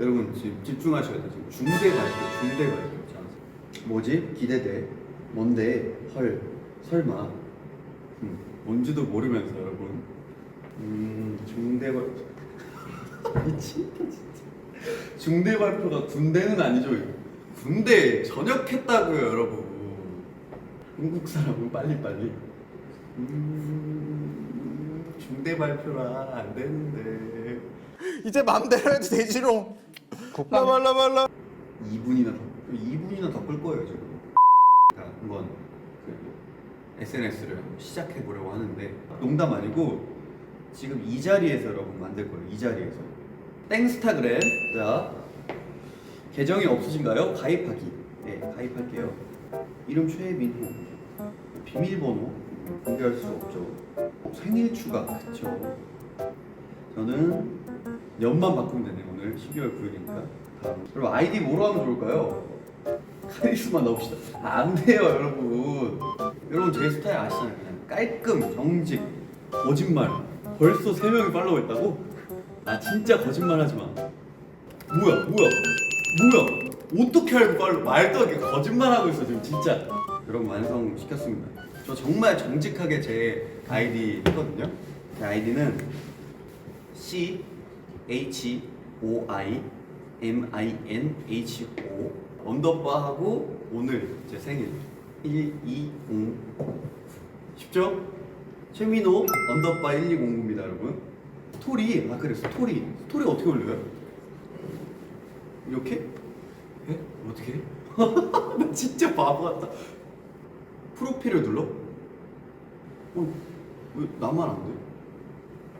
여러분 지금 집중하셔야 돼요. 지금 중대 발표, 중대 발표. 자, 뭐지? 기대돼. 뭔데? 헐. 설마. 음, 뭔지도 모르면서 여러분. 음, 중대 발표. 미치겠다 진짜. 중대 발표가 군대는 아니죠. 군대 전역했다고요, 여러분. 한국 사람은 빨리 빨리. 음, 중대 발표라 안 되는데. 이제 맘대로 해도 되지롱. 국방 라발라발라. 2분이나 더, 2분이나 더 끌 거예요 지금. 자, 한번 그 SNS를 시작해 보려고 하는데 농담 아니고 지금 이 자리에서 여러분 만들 거예요. 이 자리에서. 땡스타그램. 자, 계정이 없으신가요? 가입하기. 네, 가입할게요. 이름 최민호. 비밀번호 공개할 수 없죠. 생일 추가. 그쵸. 저는 연만 바꾸면 되네 오늘. 12월 9일이니까. 다음. 그럼 아이디 뭐로 하면 좋을까요? 카리스마 넣읍시다. 아, 안 돼요 여러분. 여러분 제 스타일 아시잖아요. 그냥 깔끔 정직 거짓말. 벌써 3명이 팔로우 했다고? 아 진짜 거짓말 하지 마. 뭐야 뭐야? 뭐야? 어떻게 알고 팔로우 말도 안 돼. 거짓말 하고 있어 지금 진짜. 여러분 완성 시켰습니다. 저 정말 정직하게 제 아이디 했거든요. 제 아이디는 C H O I M I N H O 언더바하고 오늘 제 생일 1 2 0 쉽죠? 최민호 언더바 1209입니다 여러분 스토리 아 그래 스토리 스토리 어떻게 올려요? 이렇게? 예? 어떻게 해? 나 진짜 바보 같다 프로필을 눌러? 어, 왜 나만 안 돼?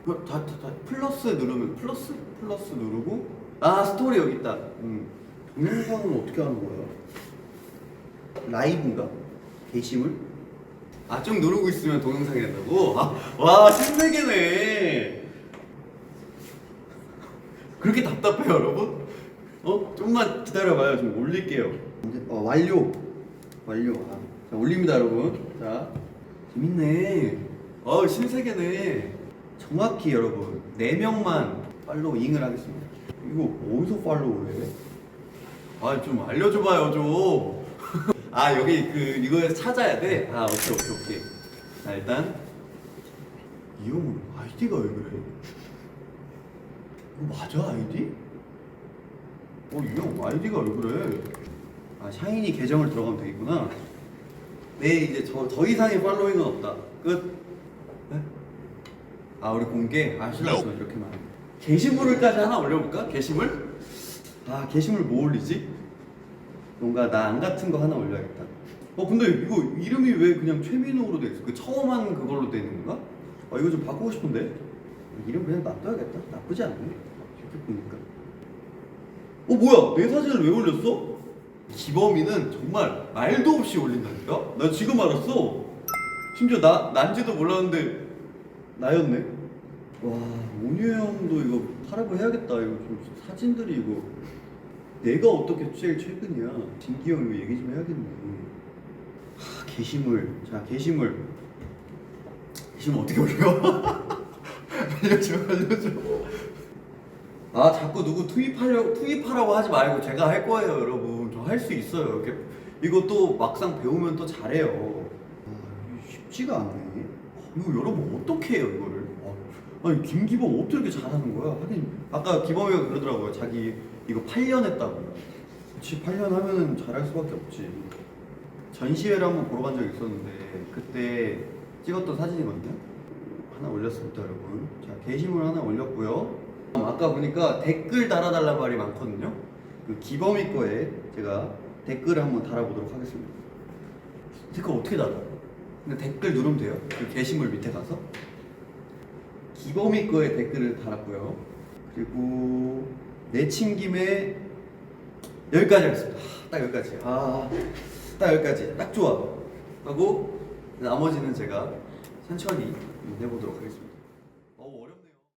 뭐, 다, 다, 다 플러스 누르면 플러스 플러스 누르고 아 스토리 여기 있다. 음. 동영상은 어떻게 하는 거야? 라이브인가? 게시물? 아 좀 누르고 있으면 동영상이 된다고? 아, 와 신세계네. 그렇게 답답해요 여러분? 어? 좀만 기다려봐요 좀 올릴게요. 어 완료. 완료. 아, 자 올립니다 여러분. 자 재밌네. 어 신세계네. 정확히 여러분 4명만 팔로잉을 하겠습니다 이거 어디서 팔로우를 해? 아 좀 알려줘봐요 좀 아 여기 그 이거 찾아야 돼? 아 오케이 오케이 오케이 자 일단 이 형은 아이디가 왜 그래? 이거 맞아 아이디? 어이 형 아이디가 왜 그래? 아 샤이니 계정을 들어가면 되겠구나 네 이제 저, 더 이상의 팔로잉은 없다 끝 네? 아 우리 공개? 아 실례했어. 이렇게 말 게시물을까지 하나 올려볼까? 게시물? 아 게시물 뭐 올리지? 뭔가 나 안 같은 거 하나 올려야겠다. 어 근데 이거 이름이 왜 그냥 최민호로 돼 있어? 그 처음 한 그걸로 돼 있는 건가? 아 이거 좀 바꾸고 싶은데? 이름 그냥 놔둬야겠다. 나쁘지 않네. 이렇게 보니까. 어 뭐야? 내 사진을 왜 올렸어? 기범이는 정말 말도 없이 올린다니까? 나 지금 알았어. 심지어 나 난지도 몰랐는데 나였네. 와 온유 형도 이거 팔아보 해야겠다. 이거 좀 사진들이 이거 내가 어떻게 제일 최근이야. 진기 형 이거 얘기 좀 해야겠네. 하, 게시물. 자 게시물. 게시물 어떻게 올려? 알려줘 알려줘. 아 자꾸 누구 투입하려 투입하라고 하지 말고 제가 할 거예요 여러분. 저 할 수 있어요. 이렇게 이거 또 막상 배우면 또 잘해요. 아, 쉽지가 않네. 이거 여러분 어떻게 해요 이거를? 아, 아니 김기범 어떻게 이렇게 잘하는 거야? 하긴 아까 기범이가 그러더라고요. 자기 이거 8년 했다고요. 그치 8년 하면은 잘할 수밖에 없지. 전시회를 한번 보러 간 적이 있었는데 그때 찍었던 사진이거든요. 하나 올렸습니다 여러분. 자 게시물 하나 올렸고요. 아까 보니까 댓글 달아달라는 말이 많거든요. 그 기범이 거에 제가 댓글을 한번 달아보도록 하겠습니다. 댓글 어떻게 달아? 근데 댓글 누르면 돼요. 그 게시물 밑에 가서 기범이 거에 댓글을 달았고요. 그리고 내친 김에 여기까지 하겠습니다. 하, 딱 여기까지. 아, 딱 여기까지. 딱 좋아. 하고 나머지는 제가 천천히 해보도록 하겠습니다.